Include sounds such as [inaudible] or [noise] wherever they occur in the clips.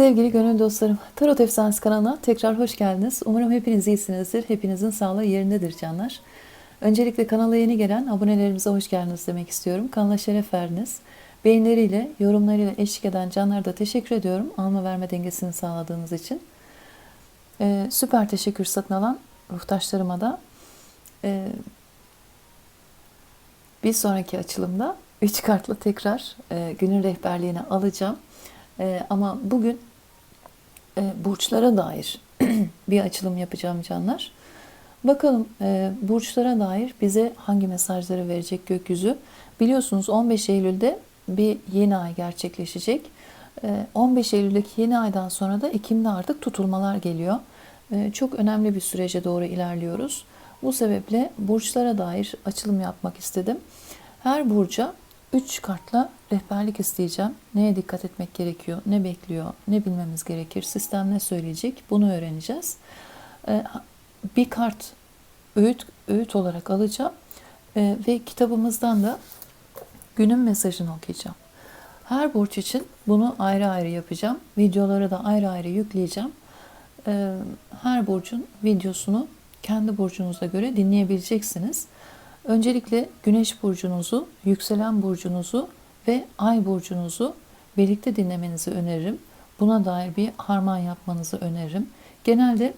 Sevgili gönül dostlarım, Tarot Efsanesi kanalına tekrar hoş geldiniz. Umarım hepiniz iyisinizdir. Hepinizin sağlığı yerindedir canlar. Öncelikle kanala yeni gelen abonelerimize hoş geldiniz demek istiyorum. Kanala şeref verdiniz. Beğenileriyle, yorumlarıyla eşlik eden canlara da teşekkür ediyorum. Alma verme dengesini sağladığınız için. Ee, süper teşekkür satın alan ruhtaşlarıma da e, bir sonraki açılımda 3 kartla tekrar e, günün rehberliğini alacağım. E, ama bugün e, burçlara dair [clears throat] bir açılım yapacağım canlar. Bakalım e, burçlara dair bize hangi mesajları verecek gökyüzü. Biliyorsunuz 15 Eylül'de bir yeni ay gerçekleşecek. E, 15 Eylül'deki yeni aydan sonra da Ekim'de artık tutulmalar geliyor. E, çok önemli bir sürece doğru ilerliyoruz. Bu sebeple burçlara dair açılım yapmak istedim. Her burca 3 kartla rehberlik isteyeceğim. Neye dikkat etmek gerekiyor, ne bekliyor, ne bilmemiz gerekir, sistem ne söyleyecek bunu öğreneceğiz. Ee, bir kart öğüt, öğüt olarak alacağım ee, ve kitabımızdan da günün mesajını okuyacağım. Her burç için bunu ayrı ayrı yapacağım. Videoları da ayrı ayrı yükleyeceğim. Ee, her burcun videosunu kendi burcunuza göre dinleyebileceksiniz. Öncelikle Güneş burcunuzu, yükselen burcunuzu ve Ay burcunuzu birlikte dinlemenizi öneririm. Buna dair bir harman yapmanızı öneririm. Genelde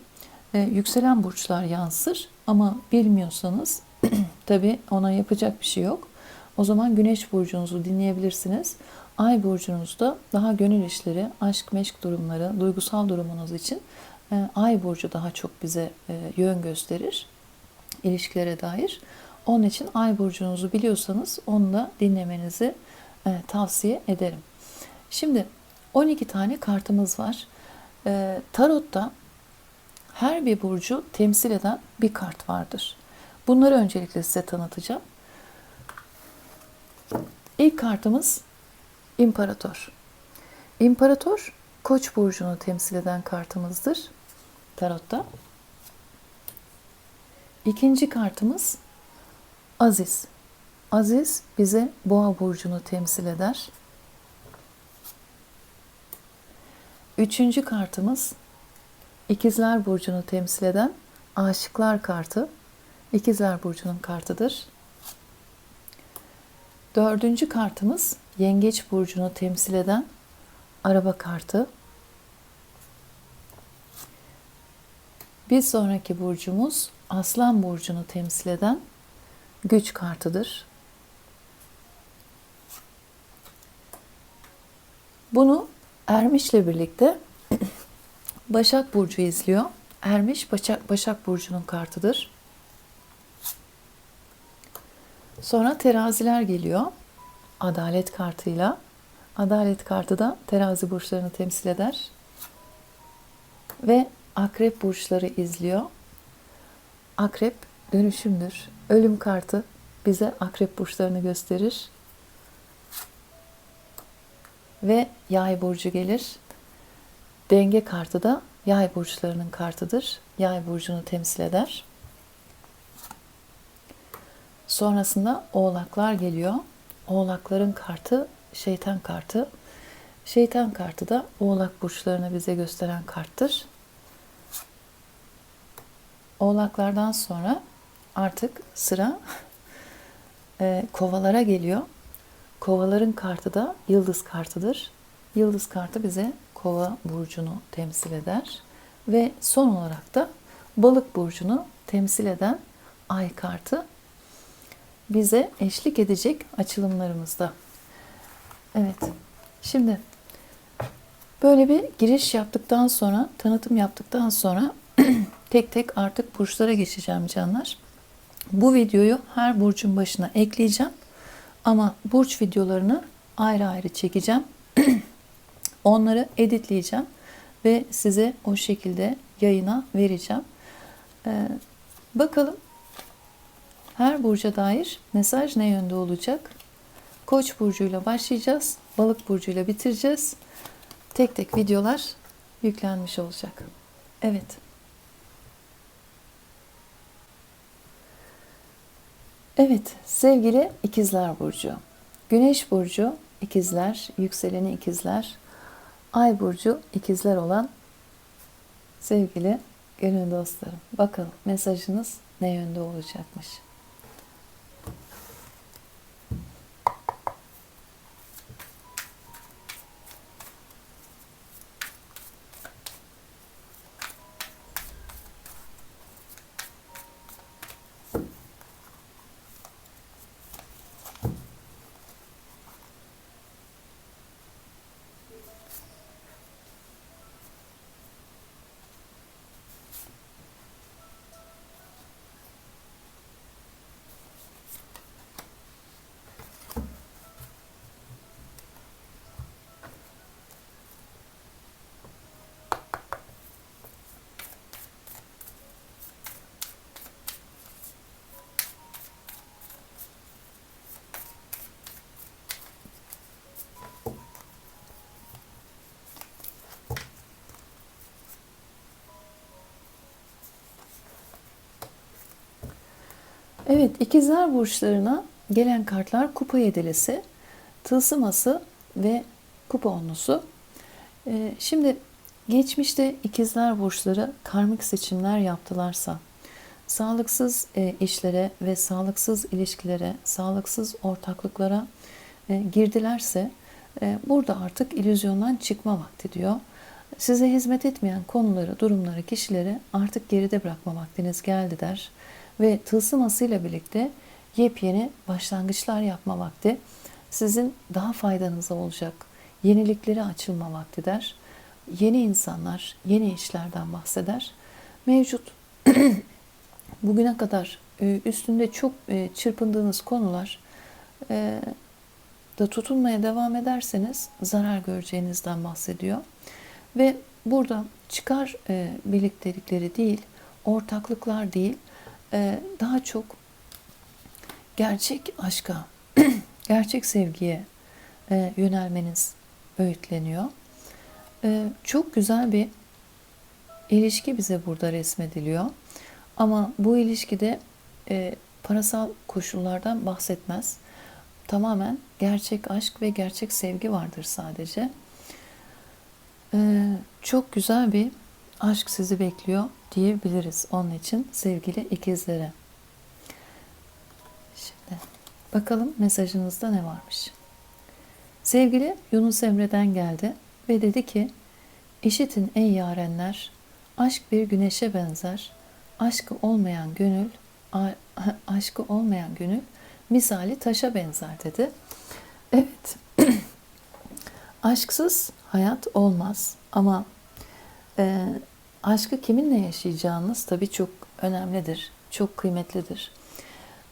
e, yükselen burçlar yansır ama bilmiyorsanız [clears throat] tabi ona yapacak bir şey yok. O zaman Güneş burcunuzu dinleyebilirsiniz. Ay burcunuzda daha gönül işleri, aşk, meşk durumları, duygusal durumunuz için e, Ay burcu daha çok bize e, yön gösterir ilişkilere dair. Onun için ay burcunuzu biliyorsanız onu da dinlemenizi e, tavsiye ederim. Şimdi 12 tane kartımız var. E, tarotta her bir burcu temsil eden bir kart vardır. Bunları öncelikle size tanıtacağım. İlk kartımız İmparator. İmparator Koç burcunu temsil eden kartımızdır tarotta. İkinci kartımız Aziz. Aziz bize boğa burcunu temsil eder. Üçüncü kartımız İkizler burcunu temsil eden Aşıklar kartı. İkizler burcunun kartıdır. Dördüncü kartımız Yengeç burcunu temsil eden Araba kartı. Bir sonraki burcumuz Aslan burcunu temsil eden güç kartıdır. Bunu Ermiş'le birlikte [clears throat] Başak Burcu izliyor. Ermiş Başak, Başak Burcu'nun kartıdır. Sonra teraziler geliyor. Adalet kartıyla. Adalet kartı da terazi burçlarını temsil eder. Ve akrep burçları izliyor. Akrep dönüşümdür. Ölüm kartı bize akrep burçlarını gösterir. Ve yay burcu gelir. Denge kartı da yay burçlarının kartıdır. Yay burcunu temsil eder. Sonrasında oğlaklar geliyor. Oğlakların kartı şeytan kartı. Şeytan kartı da oğlak burçlarını bize gösteren karttır. Oğlaklardan sonra artık sıra e, kovalara geliyor. Kovaların kartı da yıldız kartıdır. Yıldız kartı bize kova burcunu temsil eder. Ve son olarak da balık burcunu temsil eden ay kartı bize eşlik edecek açılımlarımızda. Evet. Şimdi böyle bir giriş yaptıktan sonra, tanıtım yaptıktan sonra [clears throat] tek tek artık burçlara geçeceğim canlar. Bu videoyu her burcun başına ekleyeceğim. Ama burç videolarını ayrı ayrı çekeceğim. [clears throat] Onları editleyeceğim ve size o şekilde yayına vereceğim. Ee, bakalım her burca dair mesaj ne yönde olacak? Koç burcuyla başlayacağız. Balık burcuyla bitireceğiz. Tek tek videolar yüklenmiş olacak. Evet. Evet, sevgili ikizler burcu. Güneş burcu ikizler, yükseleni ikizler. Ay burcu ikizler olan sevgili gönül dostlarım. Bakalım mesajınız ne yönde olacakmış. Evet, ikizler burçlarına gelen kartlar kupa yedilisi, tılsıması ve kupa onlusu. Ee, şimdi geçmişte ikizler burçları karmik seçimler yaptılarsa, sağlıksız e, işlere ve sağlıksız ilişkilere, sağlıksız ortaklıklara e, girdilerse, e, burada artık illüzyondan çıkma vakti diyor. Size hizmet etmeyen konuları, durumları, kişileri artık geride bırakma vaktiniz geldi der ve tılsımasıyla birlikte yepyeni başlangıçlar yapma vakti sizin daha faydanıza olacak yeniliklere açılma vakti der. Yeni insanlar, yeni işlerden bahseder. Mevcut [clears throat] bugüne kadar e, üstünde çok e, çırpındığınız konular e, da tutunmaya devam ederseniz zarar göreceğinizden bahsediyor. Ve burada çıkar birliktelikleri değil, ortaklıklar değil, ee, daha çok gerçek aşka, [clears throat] gerçek sevgiye e, yönelmeniz öğütleniyor. Ee, çok güzel bir ilişki bize burada resmediliyor. Ama bu ilişkide e, parasal koşullardan bahsetmez. Tamamen gerçek aşk ve gerçek sevgi vardır sadece. Ee, çok güzel bir aşk sizi bekliyor diyebiliriz onun için sevgili ikizlere. Şimdi bakalım mesajınızda ne varmış. Sevgili Yunus Emre'den geldi ve dedi ki İşitin ey yarenler, aşk bir güneşe benzer, aşkı olmayan gönül, [laughs] aşkı olmayan gönül misali taşa benzer dedi. Evet, [clears throat] aşksız hayat olmaz ama e, aşkı kiminle yaşayacağınız tabii çok önemlidir, çok kıymetlidir.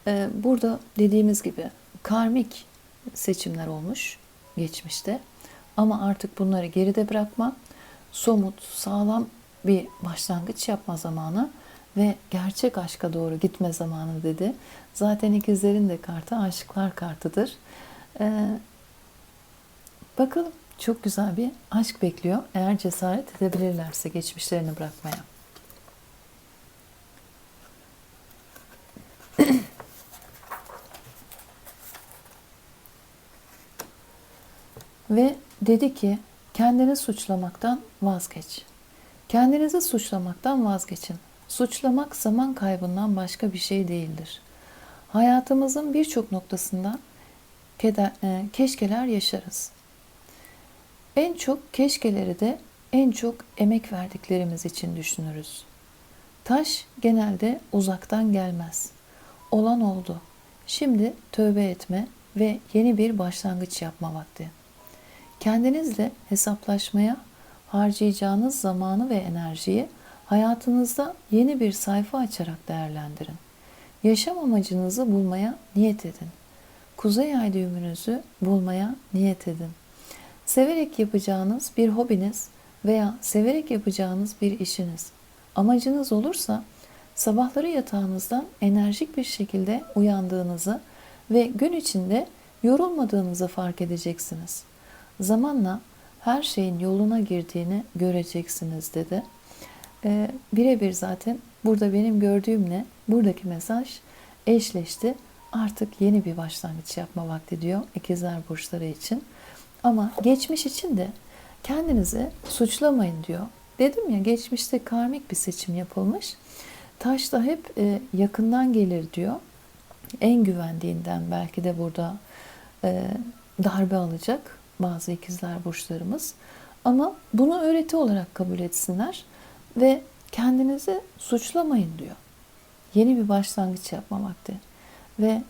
Ee, burada dediğimiz gibi karmik seçimler olmuş geçmişte ama artık bunları geride bırakma, somut, sağlam bir başlangıç yapma zamanı ve gerçek aşka doğru gitme zamanı dedi. Zaten ikizlerin de kartı aşıklar kartıdır. Ee, bakalım çok güzel bir aşk bekliyor eğer cesaret edebilirlerse geçmişlerini bırakmaya. Ve dedi ki kendini suçlamaktan vazgeç. Kendinizi suçlamaktan vazgeçin. Suçlamak zaman kaybından başka bir şey değildir. Hayatımızın birçok noktasında keder, e, keşkeler yaşarız. En çok keşkeleri de en çok emek verdiklerimiz için düşünürüz. Taş genelde uzaktan gelmez. Olan oldu. Şimdi tövbe etme ve yeni bir başlangıç yapma vakti. Kendinizle hesaplaşmaya harcayacağınız zamanı ve enerjiyi hayatınızda yeni bir sayfa açarak değerlendirin. Yaşam amacınızı bulmaya niyet edin. Kuzey ay düğümünüzü bulmaya niyet edin. Severek yapacağınız bir hobiniz veya severek yapacağınız bir işiniz, amacınız olursa sabahları yatağınızdan enerjik bir şekilde uyandığınızı ve gün içinde yorulmadığınızı fark edeceksiniz. Zamanla her şeyin yoluna girdiğini göreceksiniz dedi. Ee, Birebir zaten burada benim gördüğümle buradaki mesaj eşleşti. Artık yeni bir başlangıç yapma vakti diyor ikizler burçları için. Ama geçmiş için de kendinizi suçlamayın diyor. Dedim ya geçmişte karmik bir seçim yapılmış. Taş da hep e, yakından gelir diyor. En güvendiğinden belki de burada e, darbe alacak bazı ikizler burçlarımız. Ama bunu öğreti olarak kabul etsinler ve kendinizi suçlamayın diyor. Yeni bir başlangıç yapma vakti. Ve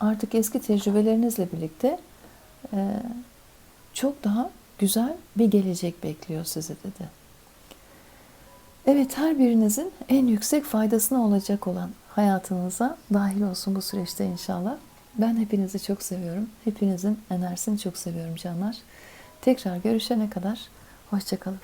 artık eski tecrübelerinizle birlikte e, çok daha güzel bir gelecek bekliyor sizi dedi. Evet her birinizin en yüksek faydasına olacak olan hayatınıza dahil olsun bu süreçte inşallah. Ben hepinizi çok seviyorum. Hepinizin enerjisini çok seviyorum canlar. Tekrar görüşene kadar hoşçakalın.